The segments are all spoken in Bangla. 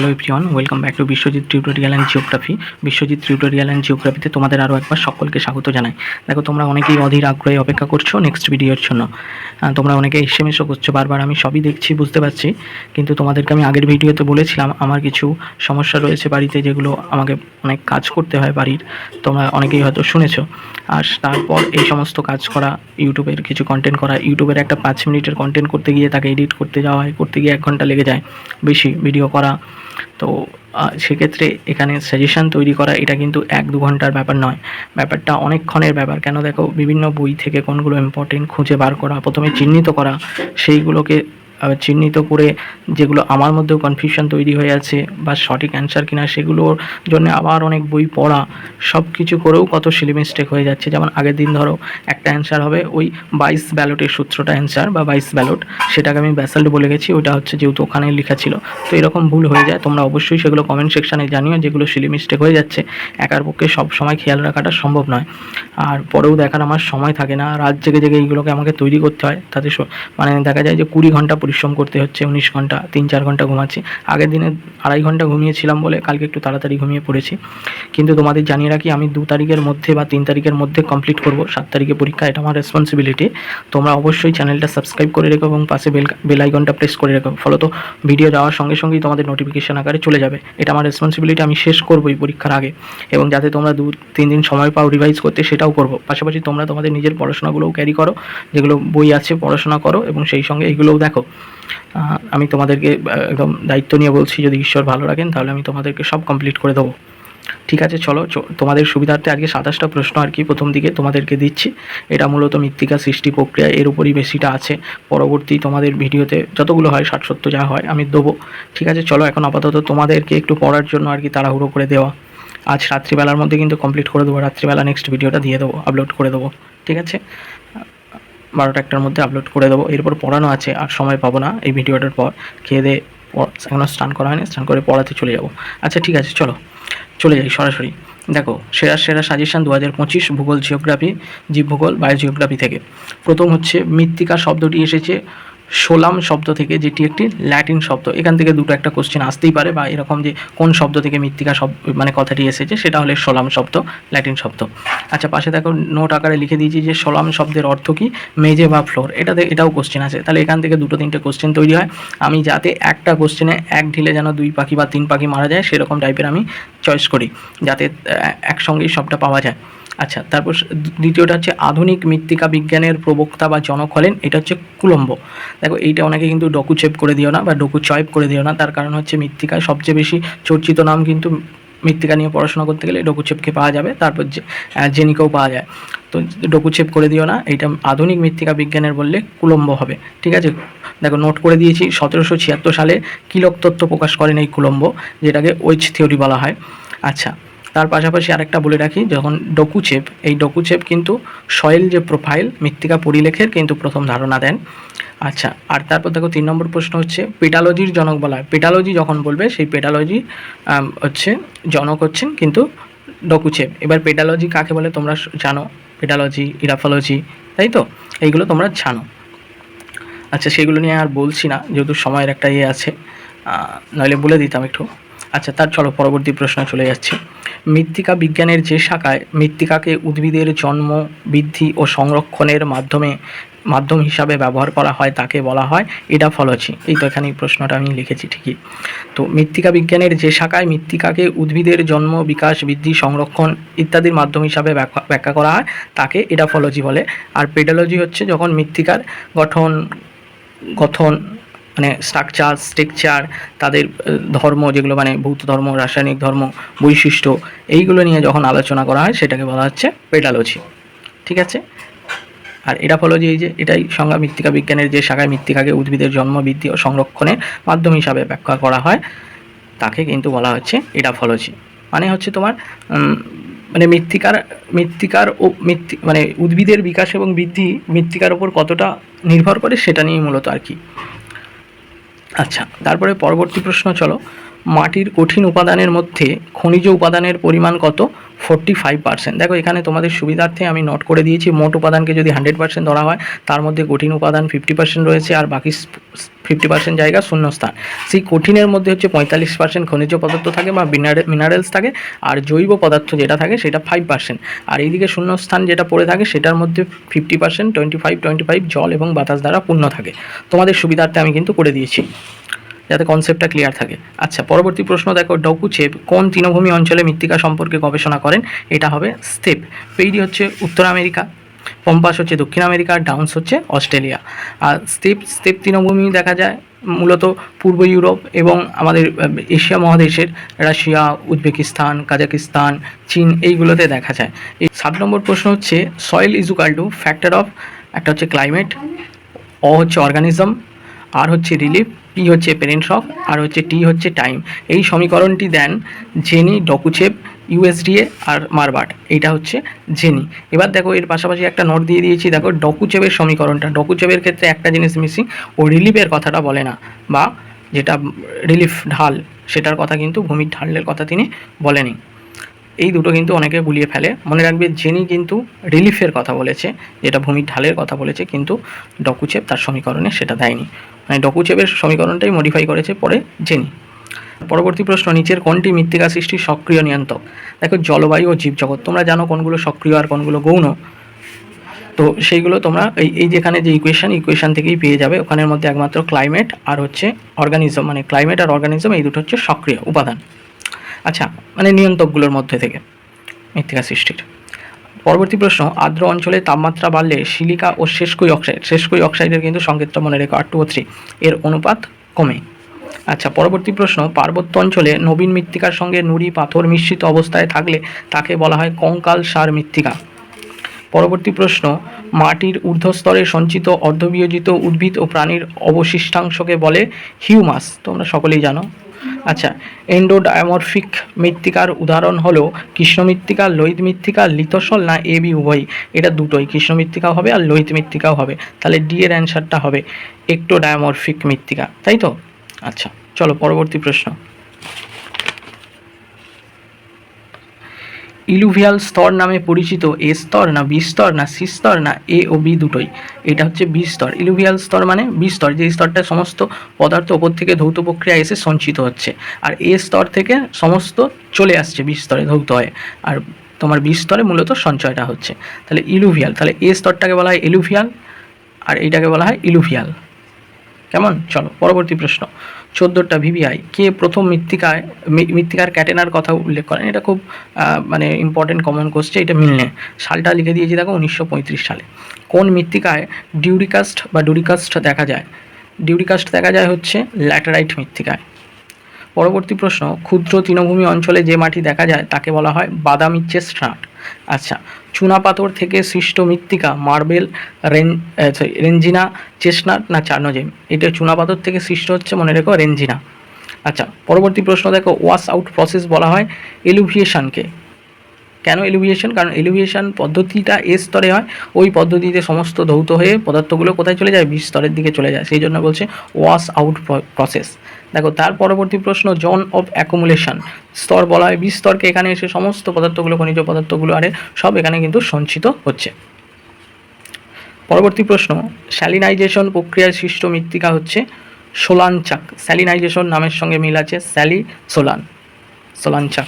Hello everyone welcome back to Biswajit tutorial and geography Biswajit tutorial and জিওগ্রাফিতে তোমাদের আরও একবার সকলকে স্বাগত জানাই। দেখো, তোমরা অনেকেই অধীর আগ্রহে অপেক্ষা করছ নেক্সট ভিডিওর জন্য। তোমরা অনেকে এসএমএসও করছ, বারবার আমি সবই দেখছি, বুঝতে পারছি। কিন্তু তোমাদেরকে আমি আগের ভিডিওতে বলেছিলাম, আমার কিছু সমস্যা রয়েছে বাড়িতে যেগুলো আমাকে অনেক কাজ করতে হয় বাড়ির। তোমরা অনেকেই হয়তো শুনেছো। আর তারপর এই সমস্ত কাজ করা ইউটিউবের কিছু কন্টেন্ট করা ইউটিউবের একটা পাঁচ মিনিটের কন্টেন্ট করতে গিয়ে তাকে এডিট করতে যাওয়া হয়, করতে গিয়ে এক ঘণ্টা লেগে যায়। বেশি ভিডিও করা তো সেক্ষেত্রে এখানে সাজেশন তৈরি করা এটা কিন্তু এক দু ঘণ্টার ব্যাপার নয়। ব্যাপারটা অনেকক্ষণের ব্যাপার। কেন দেখো, বিভিন্ন বই থেকে কোনগুলো ইম্পর্টেন্ট খুঁজে বার করা, প্রথমে চিহ্নিত করা, সেইগুলোকে চিহ্নিত করে যেগুলো আমার মধ্যেও কনফিউশন তৈরি হয়ে আছে বা সঠিক অ্যান্সার কিনা সেগুলোর জন্য আবার অনেক বই পড়া সব কিছু করেও কত সিলি মিস্টেক হয়ে যাচ্ছে। যেমন আগের দিন ধরো একটা অ্যান্সার হবে, ওই বাইশ ব্যালটের সূত্রটা অ্যান্সার বা বাইশ ব্যালট সেটাকে আমি ব্যাসাল্ট বলে গেছি, ওটা হচ্ছে যেহেতু ওখানে লেখা ছিল। তো এরকম ভুল হয়ে যায়, তোমরা অবশ্যই সেগুলো কমেন্ট সেকশানে জানিও যেগুলো সিলি মিস্টেক হয়ে যাচ্ছে। একার পক্ষে সব সময় খেয়াল রাখাটা সম্ভব নয়। আর পরেও দেখার আমার সময় থাকে না। রাত জেগে জেগে এইগুলোকে আমাকে তৈরি করতে হয়। তাতে মানে দেখা যায় যে কুড়ি ঘণ্টা পরিশ্রম করতে হচ্ছে, উনিশ ঘণ্টা, তিন চার ঘণ্টা ঘুমাচ্ছি। আগের দিনে আড়াই ঘণ্টা ঘুমিয়েছিলাম বলে কালকে একটু তাড়াতাড়ি ঘুমিয়ে পড়েছি। কিন্তু তোমাদের জানিয়ে রাখি, আমি দু তারিখের মধ্যে বা তিন তারিখের মধ্যে কমপ্লিট করব, সাত তারিখে পরীক্ষা, এটা আমার রেসপন্সিবিলিটি তোমরা অবশ্যই চ্যানেলটা সাবস্ক্রাইব করে রেখো এবং পাশে বেল বেল আইকনটা প্রেস করে রেখো। ফলত ভিডিও যাওয়ার সঙ্গে সঙ্গেই তোমাদের নোটিফিকেশন আকারে চলে যাবে। এটা আমার রেসপন্সিবিলিটি আমি শেষ করবোই পরীক্ষার আগে। এবং যাতে তোমরা দু, তিন দিন সময় পাও রিভাইজ করতে, সেটাও করব। পাশাপাশি তোমরা তোমাদের নিজের পড়াশোনাগুলোও ক্যারি করো, যেগুলো বই আছে পড়াশোনা করো এবং সেই সঙ্গে এগুলোও দেখো। আমি তোমাদেরকে একদম দায়িত্ব নিয়ে বলছি, যদি ঈশ্বর ভালো রাখেন, তাহলে আমি তোমাদেরকে সব কমপ্লিট করে দেবো। ঠিক আছে, চলো তোমাদের সুবিধার্থে আজকে সাতাশটা প্রশ্ন আর কি প্রথম দিকে তোমাদেরকে দিচ্ছি। এটা মূলত মৃত্তিকা সৃষ্টি প্রক্রিয়া, এর উপরই বেশিটা আছে। পরবর্তী তোমাদের ভিডিওতে যতগুলো হয়, ষাট সত্তর যা হয়, আমি দেবো। ঠিক আছে, চলো, এখন আপাতত তোমাদেরকে একটু পড়ার জন্য আর কি তাড়াহুড়ো করে দেওয়া। আজ রাত্রিবেলার মধ্যে কিন্তু কমপ্লিট করে দেবো, রাত্রিবেলা নেক্সট ভিডিওটা দিয়ে দেবো আপলোড করে দেবো। ঠিক আছে? বারোটা একটার মধ্যে আপলোড করে দেবো। এরপর পড়ানো আছে, আর সময় পাবো না এই ভিডিওটার পর। খেয়ে দিয়ে এখনও স্নান করা হয়নি, স্নান করে পড়াতে চলে যাব। আচ্ছা ঠিক আছে, চলো। চলে যাই সরাসরি। দেখো, সেরা সেরা সাজেশন দু হাজার পঁচিশ ভূগোল জিওগ্রাফি জীবভূগোল বায়োজিওগ্রাফি থেকে। প্রথম হচ্ছে মৃত্তিকা শব্দটি এসেছে সোলাম শব্দ থেকে যেটি একটি ল্যাটিন শব্দ। এখান থেকে দুটো একটা কোশ্চেন আসতেই পারে বা এরকম যে কোন শব্দ থেকে মৃত্তিকা শব্দ মানে কথাটি এসেছে সেটা হলে সোলাম শব্দ, ল্যাটিন শব্দ। আচ্ছা পাশে দেখো নোট আকারে লিখে দিয়েছি যে সোলাম শব্দের অর্থ কি? মেজে বা ফ্লোর এটাতে এটাও কোশ্চেন আছে। তাহলে এখান থেকে দুটো তিনটে কোশ্চেন তৈরি হয়। আমি যাতে একটা কোশ্চেনে এক ঢিলে যেন দুই পাখি বা তিন পাখি মারা যায় সেরকম টাইপের আমি চয়েস করি, যাতে একসঙ্গেই সবটা পাওয়া যায়। আচ্ছা তারপর দ্বিতীয়টা হচ্ছে আধুনিক মৃত্তিকা বিজ্ঞানের প্রবক্তা বা জনক হলেন, এটা হচ্ছে কুলম্ব। দেখো, এইটা অনেকে কিন্তু ডকুচেপ করে দিও না বা ডকু চয়েপ করে দিও না, তার কারণ হচ্ছে মৃত্তিকায় সবচেয়ে বেশি চর্চিত নাম কিন্তু মৃত্তিকা নিয়ে পড়াশোনা করতে গেলে ডকুচেপকে পাওয়া যাবে, তারপর জেনিকেও পাওয়া যায়। তো ডকুচেপ করে দিও না, এইটা আধুনিক মৃত্তিকা বিজ্ঞানের বললে কুলম্ব হবে, ঠিক আছে? দেখো নোট করে দিয়েছি, সতেরোশো ছিয়াত্তর সালে কিলক তত্ত্ব প্রকাশ করেন এই কুলম্ব, যেটাকে ওয়েজ থিওরি বলা হয়। আচ্ছা তার পাশাপাশি আরেকটা বলে রাখি, যখন ডকুচেপ এই ডকুচেপ কিন্তু সয়েল যে প্রোফাইল মৃত্তিকা পরিলেখের কিন্তু প্রথম ধারণা দেন। আচ্ছা আর তারপর দেখো তিন নম্বর প্রশ্ন হচ্ছে পেটালজির জনক বলা হয়। পেটালজি যখন বলবে, সেই পেটালজি হচ্ছে জনক হচ্ছেন কিন্তু ডকুচেপ এবার পেটালজি কাকে বলে তোমরা জানো? পেটালজি ইরাফলজি তাই তো? এইগুলো তোমরা জানো। আচ্ছা সেগুলো নিয়ে আর বলছি না, যেহেতু সময়ের একটা ইয়ে আছে। নইলে বলে দিতাম একটু। আচ্ছা তার চলো, পরবর্তী প্রশ্ন চলে যাচ্ছে। মৃত্তিকা বিজ্ঞানের যে শাখায় মৃত্তিকাকে উদ্ভিদের জন্ম, বৃদ্ধি ও সংরক্ষণের মাধ্যমে, মাধ্যম হিসাবে ব্যবহার করা হয়, তাকে বলা হয় এটা ইডাফলজি এই তো এখানে প্রশ্নটা আমি লিখেছি ঠিকই। তো মৃত্তিকা বিজ্ঞানের যে শাখায় মৃত্তিকাকে উদ্ভিদের জন্ম, বিকাশ, বৃদ্ধি, সংরক্ষণ ইত্যাদির মাধ্যম হিসাবে ব্যাখ্যা করা হয়, তাকে ইডাফলজি বলে। আর পেডোলজি হচ্ছে যখন মৃত্তিকার গঠন গঠন মানে স্ট্রাকচার, স্ট্রেকচার, তাদের ধর্ম যেগুলো মানে ভৌত ধর্ম, রাসায়নিক ধর্ম, বৈশিষ্ট্য, এইগুলো নিয়ে যখন আলোচনা করা হয়, সেটাকে বলা হচ্ছে পেডালজি ঠিক আছে? আর এটা ফলো যে এই যে, এটাই সংজ্ঞা মৃত্তিকা বিজ্ঞানের যে শাখায় মৃত্তিকাকে উদ্ভিদের জন্ম, বৃদ্ধি ও সংরক্ষণের মাধ্যম হিসাবে ব্যাখ্যা করা হয়, তাকে কিন্তু বলা হচ্ছে এডাফলজি। মানে হচ্ছে তোমার মানে মৃত্তিকার মৃত্তিকার ও মৃত্তি মানে উদ্ভিদের বিকাশ এবং বৃদ্ধি মৃত্তিকার ওপর কতটা নির্ভর করে, সেটা নিয়ে মূলত আর কি। আচ্ছা তারপরে পরবর্তী প্রশ্ন চলো। মাটির কঠিন উপাদানের মধ্যে খনিজ উপাদানের পরিমাণ কত? ফোরটি ফাইভ পার্সেন্ট দেখো, এখানে তোমাদের সুবিধার্থে আমি নোট করে দিয়েছি, মোট উপাদানকে যদি হান্ড্রেড পার্সেন্ট ধরা হয়, তার মধ্যে কঠিন উপাদান ফিফটি পার্সেন্ট রয়েছে আর বাকি ফিফটি পার্সেন্ট জায়গা শূন্যস্থান। সেই কঠিনের মধ্যে হচ্ছে পঁয়তাল্লিশ পার্সেন্ট খনিজ পদার্থ থাকে বা মিনারেলস থাকে আর জৈব পদার্থ যেটা থাকে সেটা ফাইভ পার্সেন্ট আর এইদিকে শূন্যস্থান যেটা পড়ে থাকে সেটার মধ্যে fifty percent twenty five twenty five জল এবং বাতাস দ্বারা পূর্ণ থাকে। তোমাদের সুবিধার্থে আমি কিন্তু করে দিয়েছি। যাতে কনসেপ্টটা ক্লিয়ার থাকে। আচ্ছা পরবর্তী প্রশ্ন দেখো, ডকুচেপ কোন তৃণভূমি অঞ্চলে মৃত্তিকা সম্পর্কে গবেষণা করেন? এটা হবে স্টেপ। পেইডি হচ্ছে উত্তর আমেরিকা, পম্পাস হচ্ছে দক্ষিণ আমেরিকা ডাউন্স হচ্ছে অস্ট্রেলিয়া। আর স্টেপ স্টেপ তৃণভূমি দেখা যায়, মূলত পূর্ব ইউরোপ এবং আমাদের এশিয়া মহাদেশের, রাশিয়া, উজবেকিস্তান, কাজাকিস্তান, চীন, এইগুলোতে দেখা যায়। এই সাত নম্বর প্রশ্ন হচ্ছে soil is equal to factor of একটা হচ্ছে ক্লাইমেট অ হচ্ছে অর্গানিজম আর হচ্ছে রিলিফ পি হচ্ছে পেরেন্ট শক আর হচ্ছে টি হচ্ছে টাইম এই সমীকরণটি দেন জেনি ডকুচেপ ইউএসডিএ আর মারবাট এইটা হচ্ছে জেনি এবার দেখো এর পাশাপাশি একটা নোট দিয়ে দিয়েছি, দেখো ডকুচেপের সমীকরণটা। ডকুচেপের ক্ষেত্রে একটা জিনিস মিসিং ও রিলিফের কথাটা বলে না, বা যেটা রিলিফ ঢাল, সেটার কথা কিন্তু ভূমির ঢালের কথা তিনি বলেনি। এই দুটো কিন্তু অনেকে গুলিয়ে ফেলে। মনে রাখবে, জেনি কিন্তু রিলিফের কথা বলেছে, যেটা ভূমির ঢালের কথা বলেছে, কিন্তু ডকুচেপ তার সমীকরণে সেটা দেয়নি। মানে ডকুচেপের সমীকরণটাই মডিফাই করেছে পরে জেনি। পরবর্তী প্রশ্ন, নিচের কোনটি মৃত্তিকা সৃষ্টির সক্রিয় নিয়ন্ত্রক? দেখো, জলবায়ু ও জীবজগৎ, তোমরা জানো কোনগুলো সক্রিয় আর কোনগুলো গৌণ। তো সেইগুলো তোমরা এই এই যেখানে যে ইকুয়েশন ইকুয়েশান থেকেই পেয়ে যাবে, ওখানের মধ্যে একমাত্র ক্লাইমেট আর হচ্ছে অর্গানিজম মানে ক্লাইমেট আর অর্গানিজম এই দুটো হচ্ছে সক্রিয় উপাদান। আচ্ছা মানে নিয়ন্ত্রকগুলোর মধ্যে থেকে মৃত্তিকা সৃষ্টির। পরবর্তী প্রশ্ন, আর্দ্র অঞ্চলে তাপমাত্রা বাড়লে সিলিকা ও শেষকই অক্সাইড শেষকই অক্সাইডের কিন্তু সংকেতটা মনে রেখো, আর টু থ্রি এর অনুপাত কমে। আচ্ছা পরবর্তী প্রশ্ন, পার্বত্য অঞ্চলে নবীন মৃত্তিকার সঙ্গে নুড়ি পাথর মিশ্রিত অবস্থায় থাকলে তাকে বলা হয় কঙ্কাল সার মৃত্তিকা। পরবর্তী প্রশ্ন, মাটির ঊর্ধ্বস্তরে সঞ্চিত অর্ধবিয়োজিত উদ্ভিদ ও প্রাণীর অবশিষ্টাংশকে বলে হিউমাস, তোমরা সকলেই জানো। আচ্ছা এন্ডোডায়ামরফিক মৃত্তিকার উদাহরণ হলো কৃষ্ণ মৃত্তিকা লোহিত মৃত্তিকা লিতসল না এ বি উভয়ই? এটা দুটোই কৃষ্ণ মৃত্তিকাও হবে আর লোহিত মৃত্তিকাও হবে। তাহলে ডি এর অ্যান্সারটা হবে একটোডায়ামরফিক মৃত্তিকা, তাই তো? আচ্ছা চলো পরবর্তী প্রশ্ন। ইলুভিয়াল স্তর নামে পরিচিত এ স্তর না বি স্তর না সি স্তর না এ ও বি দুটোই। এটা হচ্ছে বি স্তর। ইলুভিয়াল স্তর মানে বি স্তর। যে স্তরটা সমস্ত পদার্থ ওপর থেকে ধৌত প্রক্রিয়া এসে সঞ্চিত হচ্ছে। আর এ স্তর থেকে সমস্ত চলে আসছে বি স্তরে ধৌত হয়ে। আর তোমার বি স্তরে মূলত সঞ্চয়টা হচ্ছে। তাহলে ইলুভিয়াল। তাহলে এ স্তরটাকে বলা হয় ইলুভিয়াল আর এইটাকে বলা হয় ইলুভিয়াল। কেমন? চলো, পরবর্তী প্রশ্ন। চোদ্দোটা ভিভিআই, কে প্রথম মৃত্তিকায় মৃত্তিকার ক্যাটেনার কথা উল্লেখ করেন? এটা খুব মানে ইম্পর্টেন্ট কমন কোশ্চে এটা মিলনে সালটা লিখে দিয়েছি, দেখো, উনিশশো পঁয়ত্রিশ সালে। কোন মৃত্তিকায় ডিউরিকাস্ট বা ডুরিকাস্ট দেখা যায়? ডিউরিকাস্ট দেখা যায় হচ্ছে ল্যাটারাইট মৃত্তিকায়। পরবর্তী প্রশ্ন, ক্ষুদ্র তৃণভূমি অঞ্চলে যে মাটি দেখা যায় তাকে বলা হয় বাদামি চেস্টনাট আচ্ছা চুনাপাথর থেকে সৃষ্ট মৃত্তিকা, মার্বেল, রেন সরি রেঞ্জিনা চেস্টনাট না চার্নোজেম? এটা চুনাপাথর থেকে সৃষ্ট হচ্ছে, মনে রেখো রেঞ্জিনা আচ্ছা পরবর্তী প্রশ্ন দেখো ওয়াশ আউট প্রসেস বলা হয় এলুভিয়েশনকে। কেন এলিভিয়েশন? কারণ এলিভিয়েশন পদ্ধতিটা এ স্তরে হয়, ওই পদ্ধতিতে সমস্ত ধৌত হয়ে পদার্থগুলো কোথায় চলে যায়? বি স্তরের দিকে চলে যায়। সেই জন্য বলছে ওয়াশ আউট প্রসেস দেখো, তার পরবর্তী প্রশ্ন, জোন অফ অ্যাকুমুলেশন। স্তর বলা হয়, বিস্তরকে এখানে এসে সমস্ত পদার্থগুলো, খনিজ পদার্থগুলো, আরে, সব এখানে কিন্তু সঞ্চিত হচ্ছে। পরবর্তী প্রশ্ন, স্যালিনাইজেশন প্রক্রিয়ায় সৃষ্ট মৃত্তিকা হচ্ছে সোলানচাক। স্যালিনাইজেশন নামের সঙ্গে মিল আছে স্যালি সোলান সোলানচাক।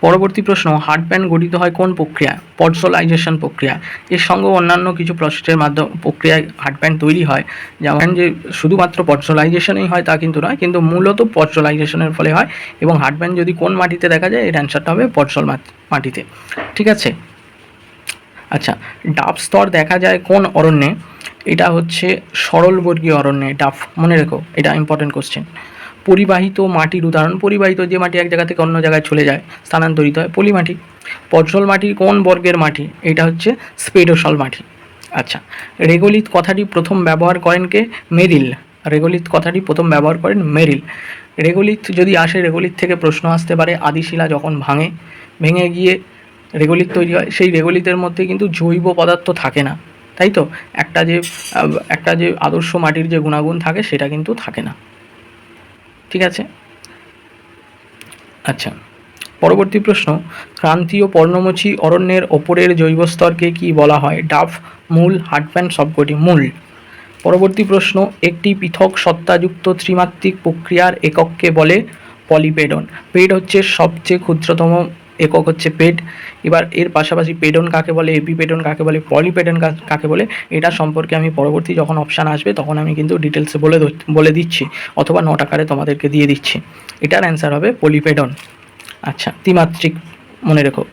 পরবর্তী প্রশ্ন হার্ডপ্যান গঠিত হয় কোন প্রক্রিয়া পডসোলাইজেশন প্রক্রিয়া। এর সঙ্গে অন্যান্য কিছু প্রসেসের মাধ্যমে প্রক্রিয়ায় হার্ডপ্যান তৈরি হয়। যেমন যে শুধুমাত্র পডসোলাইজেশনই হয় তা কিন্তু নয়, কিন্তু মূলত পডসোলাইজেশনের ফলে হয় এবং হার্ডপ্যান যদি কোন মাটিতে দেখা যায়, এর অ্যান্সারটা হবে পডসল মাটিতে। ঠিক আছে? আচ্ছা ডাব স্তর দেখা যায় কোন অরণ্যে? এটা হচ্ছে সরলবর্গীয় অরণ্যে, ডাব। মনে রেখো, এটা ইম্পর্টেন্ট কোশ্চেন পরিবাহিত মাটির উদাহরণ, পরিবাহিত যে মাটি এক জায়গা থেকে অন্য জায়গায় চলে যায়, স্থানান্তরিত হয় পলি মাটি পটসল মাটি কোন বর্গের মাটি? এটা হচ্ছে স্পেডোসল মাটি। আচ্ছা রেগোলিত কথাটি প্রথম ব্যবহার করেন কে? মেরিল। রেগোলিত কথাটি প্রথম ব্যবহার করেন মেরিল। রেগোলিত যদি আসে, রেগোলিত থেকে প্রশ্ন আসতে পারে, আদিশিলা যখন ভাঙে, ভেঙে গিয়ে রেগোলিত তৈরি হয়, সেই রেগোলিতের মধ্যে কিন্তু জৈব পদার্থ থাকে না। তাই তো? একটা যে একটা যে আদর্শ মাটির যে গুণাগুণ থাকে, সেটা কিন্তু থাকে না। ঠিক আছে? আচ্ছা পরবর্তী প্রশ্ন, ক্রান্তীয় পর্ণমোচী অরণ্যের ওপরের জৈবস্তরকে কি বলা হয়? ডাফ মূল হাটপ্যান্ট সবকটি মূল। পরবর্তী প্রশ্ন, একটি পৃথক সত্তাযুক্ত ত্রিমাত্রিক প্রক্রিয়ার একককে বলে পলিপেডন। পেড হচ্ছে সবচেয়ে ক্ষুদ্রতম একক হচ্ছে পেড এবার এর পাশাপাশি পেডন কাকে বলে এপিপেডন কাকে বলে, পলিপেডন কাকে বলে, এটা সম্পর্কে আমি পরবর্তী যখন অপশান আসবে তখন আমি কিন্তু ডিটেলসে বলে বলে দিচ্ছি অথবা নোট আকারে তোমাদেরকে দিয়ে দিচ্ছি। এটার অ্যান্সার হবে পলিপেডন। আচ্ছা ত্রিমাত্রিক, মনে রেখো,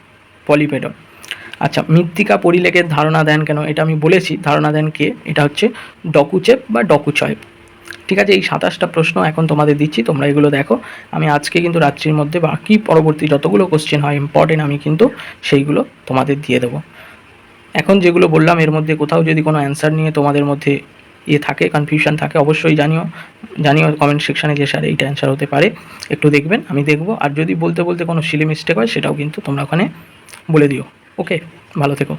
পলিপেডন। আচ্ছা মৃত্তিকা পরিলেখের ধারণা দেন কেন? এটা আমি বলেছি। ধারণা দেন কে? এটা হচ্ছে ডকুচেপ বা ডকুচয়েপ ঠিক আছে, এই সাতাশটা প্রশ্ন এখন তোমাদের দিচ্ছি, তোমরা এগুলো দেখো। আমি আজকে কিন্তু রাত্রির মধ্যে বাকি পরবর্তী যতগুলো কোশ্চেন হয় ইম্পর্টেন্ট আমি কিন্তু সেইগুলো তোমাদের দিয়ে দেবো। এখন যেগুলো বললাম, এর মধ্যে কোথাও যদি কোনো অ্যান্সার নিয়ে তোমাদের মধ্যে ইয়ে থাকে কনফিউশন থাকে, অবশ্যই জানিও জানিও কমেন্ট সেকশানে যে স্যার এইটা অ্যান্সার হতে পারে। একটু দেখবেন, আমি দেখব। আর যদি বলতে বলতে কোনো সিলি মিস্টেক হয়, সেটাও কিন্তু তোমরা ওখানে বলে দিও। ওকে ভালো থেকো।